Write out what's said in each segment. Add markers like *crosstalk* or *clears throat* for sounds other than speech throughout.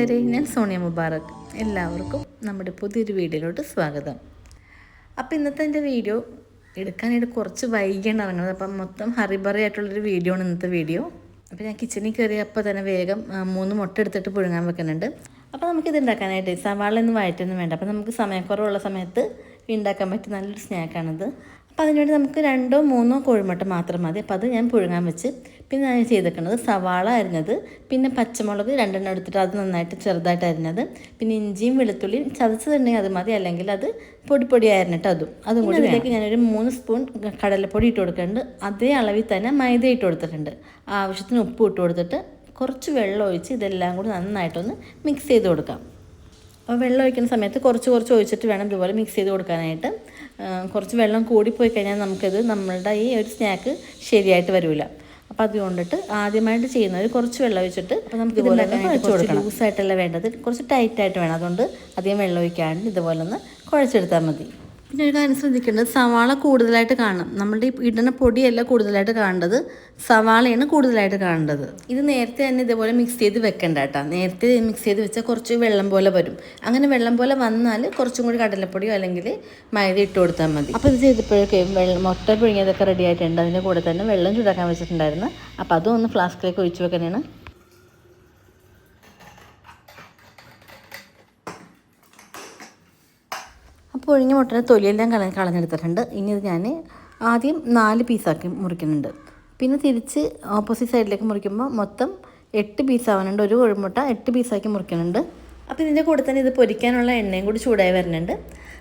കൂട്ടുകാരെ ഞാൻ സോണിയ മുബാറക്. എല്ലാവർക്കും നമ്മുടെ പുതിയൊരു വീഡിയോയിലോട്ട് സ്വാഗതം. അപ്പോൾ ഇന്നത്തെ എന്റെ വീഡിയോ എടുക്കാനായിട്ട് കുറച്ച് വൈകിയാണ് ഇറങ്ങുന്നത്. അപ്പം മൊത്തം ഹറിബറി ആയിട്ടുള്ളൊരു വീഡിയോ ആണ് ഇന്നത്തെ വീഡിയോ. അപ്പോൾ ഞാൻ കിച്ചണിൽ കയറി അപ്പോൾ തന്നെ വേഗം മൂന്ന് മുട്ട എടുത്തിട്ട് പുഴുങ്ങാൻ വെക്കുന്നുണ്ട്. അപ്പോൾ നമുക്കിത് ഉണ്ടാക്കാനായിട്ട് സവാളൊന്നും വയറ്റൊന്നും വേണ്ട. അപ്പോൾ നമുക്ക് സമയക്കുറവുള്ള സമയത്ത് ഉണ്ടാക്കാൻ പറ്റിയ നല്ലൊരു സ്നാക്കാണിത്. അപ്പോൾ അതിനുവേണ്ടി നമുക്ക് രണ്ടോ മൂന്നോ കോഴിമുട്ട മാത്രം മതി. അപ്പോൾ അത് ഞാൻ പുഴുങ്ങാൻ വെച്ച്. പിന്നെ ഞാൻ ചെയ്തേക്കുന്നത് സവാള അരിഞ്ഞത് പിന്നെ പച്ചമുളക് രണ്ടെണ്ണം എടുത്തിട്ട് അത് നന്നായിട്ട് ചെറുതായിട്ട് അരിഞ്ഞത് പിന്നെ ഇഞ്ചിയും വെളുത്തുള്ളിയും ചതച്ചതുണ്ടെങ്കിൽ അത് മതി. അല്ലെങ്കിൽ അത് പൊടി പൊടി അരിഞ്ഞിട്ട് അതും. അതും കൂടി ഇതിലേക്ക് ഞാനൊരു മൂന്ന് സ്പൂൺ കടലപ്പൊടി ഇട്ട് കൊടുക്കുന്നുണ്ട്. അതേ അളവിൽ തന്നെ മൈദ ഇട്ട് കൊടുത്തിട്ടുണ്ട്. ആവശ്യത്തിന് ഉപ്പ് ഇട്ട് കൊടുത്തിട്ട് കുറച്ച് വെള്ളം ഒഴിച്ച് ഇതെല്ലാം കൂടി നന്നായിട്ടൊന്ന് മിക്സ് ചെയ്ത് കൊടുക്കാം. അപ്പോൾ വെള്ളം ഒഴിക്കുന്ന സമയത്ത് കുറച്ച് കുറച്ച് ഒഴിച്ചിട്ട് വേണം ഇതുപോലെ മിക്സ് ചെയ്ത് കൊടുക്കാനായിട്ട്. കുറച്ച് വെള്ളം കൂടിപ്പോയി കഴിഞ്ഞാൽ നമുക്കിത് നമ്മളുടെ ഈ ഒരു സ്നാക്ക് ശരിയായിട്ട് വരില്ല അപ്പോൾ അതുകൊണ്ടിട്ട് ആദ്യമായിട്ട് ചെയ്യുന്നവർ കുറച്ച് വെള്ളം ഒഴിച്ചിട്ട് അപ്പോൾ നമുക്ക് ഇതുപോലെ കുറച്ച് ലൂസായിട്ടല്ല വേണ്ടത് കുറച്ച് ടൈറ്റായിട്ട് വേണം. അതുകൊണ്ട് അധികം വെള്ളം ഒഴിക്കാണ്ട് ഇതുപോലെ ഒന്ന് കുഴച്ചെടുത്താൽ മതി. പിന്നെ ഒരു കാര്യം ശ്രദ്ധിക്കേണ്ടത് സവാള കൂടുതലായിട്ട് കാണണം. നമ്മുടെ ഈ ഇടുന്ന പൊടിയല്ല കൂടുതലായിട്ട് കാണേണ്ടത്. സവാളയാണ് കൂടുതലായിട്ട് കാണേണ്ടത്. ഇത് നേരത്തെ തന്നെ ഇതേപോലെ മിക്സ് ചെയ്ത് വെക്കണ്ട കേട്ടോ. നേരത്തെ മിക്സ് ചെയ്ത് വെച്ചാൽ കുറച്ച് വെള്ളം പോലെ വരും. അങ്ങനെ വെള്ളം പോലെ വന്നാൽ കുറച്ചും കൂടി കടലപ്പൊടിയോ അല്ലെങ്കിൽ മൈദ ഇട്ട് കൊടുത്താൽ മതി. അപ്പോൾ ഇത് ചെയ്തപ്പോഴേക്കും വെള്ളം മുട്ട പിഴിഞ്ഞതൊക്കെ റെഡി ആയിട്ടുണ്ട്. അതിന്റെ കൂടെ തന്നെ വെള്ളം ചൂടാക്കാൻ വെച്ചിട്ടുണ്ടായിരുന്നു. അപ്പോൾ അതും ഒന്ന് ഫ്ലാസ്കിലേക്ക് ഒഴിച്ച് വെക്കാനാണ് ഒഴിഞ്ഞ മുട്ടയുടെ തൊലിയെല്ലാം കള കളഞ്ഞെടുത്തിട്ടുണ്ട്. ഇനി ഇത് ഞാൻ ആദ്യം നാല് പീസാക്കി മുറിക്കുന്നുണ്ട്. പിന്നെ തിരിച്ച് ഓപ്പോസിറ്റ് സൈഡിലേക്ക് മുറിക്കുമ്പോൾ മൊത്തം എട്ട് പീസ് ആവാനുണ്ട്. ഒരു കോഴിമുട്ട എട്ട് പീസാക്കി മുറിക്കുന്നുണ്ട്. അപ്പോൾ ഇതിന്റെ കൂടെ തന്നെ ഇത് പൊരിക്കാനുള്ള എണ്ണയും കൂടി ചൂടായി വരുന്നുണ്ട്.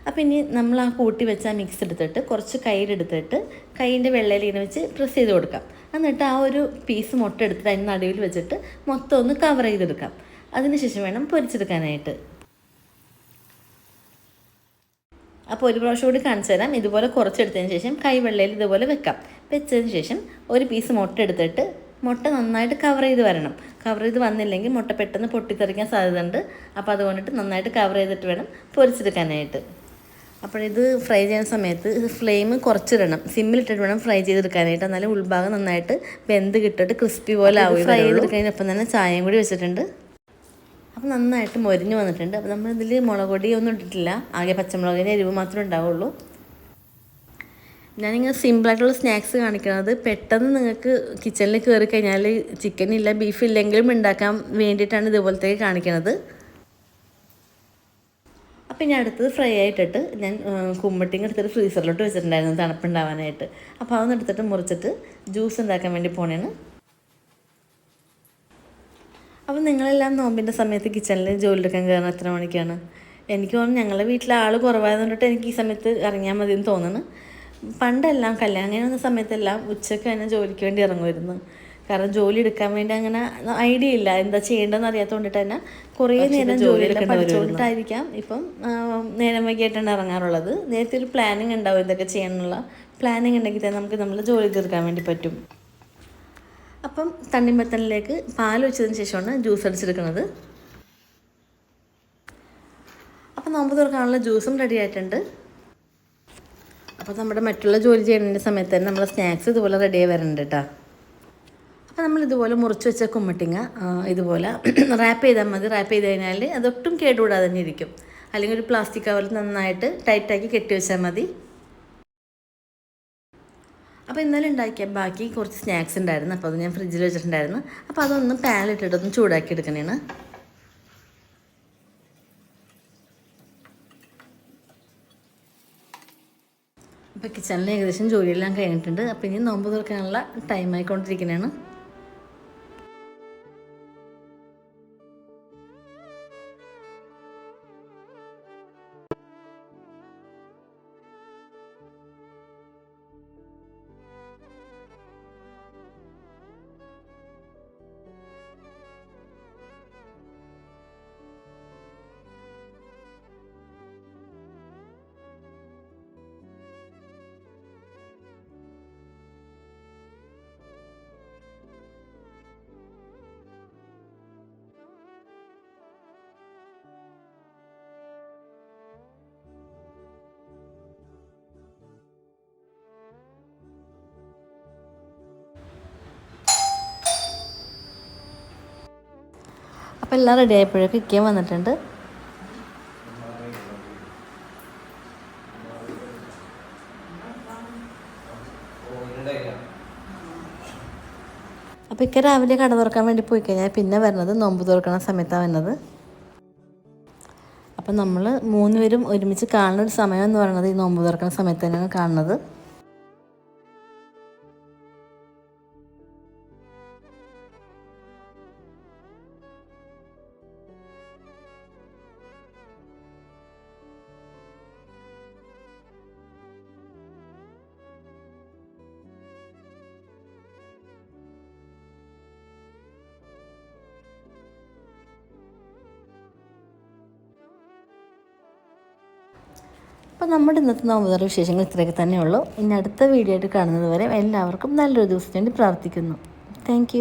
അപ്പോൾ ഇനി നമ്മൾ ആ കൂട്ടി വെച്ച ആ മിക്സ് എടുത്തിട്ട് കുറച്ച് കയ്യിലെടുത്തിട്ട് കൈയിന്റെ വെള്ളയിൽ ഇങ്ങനെ വെച്ച് പ്രസ് ചെയ്ത് കൊടുക്കാം. എന്നിട്ട് ആ ഒരു പീസ് മുട്ട എടുത്തിട്ട് അതിന്റെ നടുവിൽ വെച്ചിട്ട് മൊത്തം ഒന്ന് കവർ ചെയ്തെടുക്കാം. അതിനുശേഷം വേണം പൊരിച്ചെടുക്കാനായിട്ട്. അപ്പോൾ ഒരു പ്രാവശ്യം കൂടി കാണിച്ചു തരാം. ഇതുപോലെ കുറച്ചെടുത്തതിന് ശേഷം കൈവെള്ളയിൽ ഇതുപോലെ വെക്കാം. വെച്ചതിന് ശേഷം ഒരു പീസ് മുട്ട എടുത്തിട്ട് മുട്ട നന്നായിട്ട് കവർ ചെയ്ത് വരണം. കവർ ചെയ്ത് വന്നില്ലെങ്കിൽ മുട്ട പെട്ടെന്ന് പൊട്ടിത്തെറിക്കാൻ സാധ്യതയുണ്ട്. അപ്പോൾ അതുകൊണ്ടിട്ട് നന്നായിട്ട് കവർ ചെയ്തിട്ട് വേണം പൊരിച്ചെടുക്കാനായിട്ട്. അപ്പോഴിത് ഫ്രൈ ചെയ്യുന്ന സമയത്ത് ഫ്ലെയിം കുറച്ചിടണം. സിമ്മിലിട്ടിട്ട് വേണം ഫ്രൈ ചെയ്തെടുക്കാനായിട്ട്. എന്നാലും ഉൾഭാഗം നന്നായിട്ട് വെന്ത് കിട്ടിട്ട് ക്രിസ്പി പോലെ ആവും ഫ്രൈ ചെയ്തെടുക്കുന്നതിനൊപ്പം തന്നെ ചായയും കൂടി വെച്ചിട്ടുണ്ട്. അപ്പോൾ നന്നായിട്ട് മൊരിഞ്ഞ് വന്നിട്ടുണ്ട്. അപ്പോൾ നമ്മൾ ഇതിൽ മുളക് പൊടി ഒന്നും ഇട്ടിട്ടില്ല. ആകെ പച്ചമുളകിന്റെ എരിവ് മാത്രമേ ഉണ്ടാവുള്ളൂ. ഞാനിങ്ങനെ സിമ്പിളായിട്ടുള്ള സ്നാക്സ് കാണിക്കുന്നത്. പെട്ടെന്ന് നിങ്ങൾക്ക് കിച്ചണിൽ കയറി കഴിഞ്ഞാൽ ചിക്കൻ ഇല്ല ബീഫ് ഇല്ലെങ്കിലും ഉണ്ടാക്കാൻ വേണ്ടിയിട്ടാണ് ഇതുപോലത്തേക്ക് കാണിക്കുന്നത് ഞാൻ അടുത്തത് ഫ്രൈ ആയിട്ടിട്ട് ഞാൻ കുമ്മട്ടിങ് എടുത്തിട്ട് ഫ്രീസറിലോട്ട് വെച്ചിട്ടുണ്ടായിരുന്നു തണുപ്പുണ്ടാവാനായിട്ട്. അപ്പോൾ അതൊന്ന് എടുത്തിട്ട് മുറിച്ചിട്ട് ജ്യൂസ് ഉണ്ടാക്കാൻ വേണ്ടി പോണേണ്. അപ്പം നിങ്ങളെല്ലാം നോമ്പിന്റെ സമയത്ത് കിച്ചണിൽ ജോലി എടുക്കാൻ കയറുന്ന എത്ര മണിക്കാണ്? എനിക്ക് തോന്നുന്നു ഞങ്ങളുടെ വീട്ടിലെ ആൾ കുറവായതുകൊണ്ടിട്ട് എനിക്ക് ഈ സമയത്ത് ഇറങ്ങിയാൽ മതി എന്ന് തോന്നുന്നു. പണ്ടെല്ലാം കല്യാണം കഴിഞ്ഞ സമയത്തെല്ലാം ഉച്ചയ്ക്ക് തന്നെ ജോലിക്ക് വേണ്ടി ഇറങ്ങുമായിരുന്നു. കാരണം ജോലി എടുക്കാൻ വേണ്ടി അങ്ങനെ ഐഡിയ ഇല്ല. എന്താ ചെയ്യേണ്ടതെന്ന് അറിയാത്തതുകൊണ്ടിട്ട് തന്നെ കുറേ നേരം ജോലി പഠിച്ചുകൊണ്ടിട്ടായിരിക്കാം ഇപ്പം നേരം വൈകിട്ടാണ് ഇറങ്ങാറുള്ളത്. നേരത്തെ ഒരു പ്ലാനിങ് ഉണ്ടാവും ഇതൊക്കെ ചെയ്യാനുള്ള പ്ലാനിങ് ഉണ്ടെങ്കിൽ തന്നെ നമുക്ക് നമ്മൾ ജോലി തീർക്കാൻ വേണ്ടി പറ്റും. അപ്പം തണ്ണിമത്തനിലേക്ക് പാൽ വെച്ചതിന് ശേഷമാണ് ജ്യൂസ് അടിച്ചെടുക്കുന്നത്. അപ്പം നോമ്പ് തുറക്കാനുള്ള ജ്യൂസും റെഡി ആയിട്ടുണ്ട്. അപ്പോൾ നമ്മുടെ മറ്റുള്ള ജോലി ചെയ്യുന്നതിന്റെ സമയത്ത് തന്നെ നമ്മൾ സ്നാക്സ് ഇതുപോലെ റെഡിയായി വരുന്നുണ്ട് കേട്ടോ അപ്പോൾ നമ്മൾ ഇതുപോലെ മുറിച്ച് വെച്ച കുമ്മട്ടിങ്ങ ഇതുപോലെ *clears throat* റാപ്പ് ചെയ്താൽ മതി. റാപ്പ് ചെയ്ത് കഴിഞ്ഞാൽ അതൊട്ടും കേടുകൂടാതെ തന്നെ ഇരിക്കും. അല്ലെങ്കിൽ ഒരു പ്ലാസ്റ്റിക് കവറിൽ നന്നായിട്ട് ടൈറ്റാക്കി കെട്ടി വെച്ചാൽ മതി. അപ്പോൾ ഇന്നലെ ഉണ്ടാക്കിയ ബാക്കി കുറച്ച് സ്നാക്സ് ഉണ്ടായിരുന്നു. അപ്പോൾ അത് ഞാൻ ഫ്രിഡ്ജിൽ വെച്ചിട്ടുണ്ടായിരുന്നു. അപ്പോൾ അതൊന്ന് പാനിലിട്ടിട്ട് ഒന്ന് ചൂടാക്കി എടുക്കണേണ്. അപ്പോൾ കിച്ചണിൽ ഏകദേശം ജോലിയെല്ലാം കഴിഞ്ഞിട്ടുണ്ട്. അപ്പോൾ ഇനി നോമ്പ് തുറക്കാനുള്ള ടൈം ആയിക്കൊണ്ടിരിക്കുന്നതാണ് അപ്പോൾ എല്ലാം റെഡി ആയപ്പോഴേക്കും ഇക്കയും വന്നിട്ടുണ്ട്. അപ്പോൾ ഇക്ക രാവിലെ കട തുറക്കാൻ വേണ്ടി പോയി കഴിഞ്ഞാൽ പിന്നെ വരുന്നത് നോമ്പ് തുറക്കണ സമയത്താണ് വരുന്നത്. അപ്പം നമ്മൾ മൂന്നുപേരും ഒരുമിച്ച് കാണുന്ന ഒരു സമയം എന്ന് പറയുന്നത് ഈ നോമ്പ് തുറക്കുന്ന സമയത്ത് തന്നെയാണ് കാണുന്നത്. അപ്പോൾ നമ്മുടെ ഇന്നത്തെ നോമ്പുതറ വിശേഷങ്ങൾ ഇത്രയൊക്കെ തന്നെയുള്ളൂ. ഇനി അടുത്ത വീഡിയോ ആയിട്ട് കാണുന്നത് വരെ എല്ലാവർക്കും നല്ലൊരു ദിവസത്തിന് വേണ്ടി പ്രാർത്ഥിക്കുന്നു താങ്ക്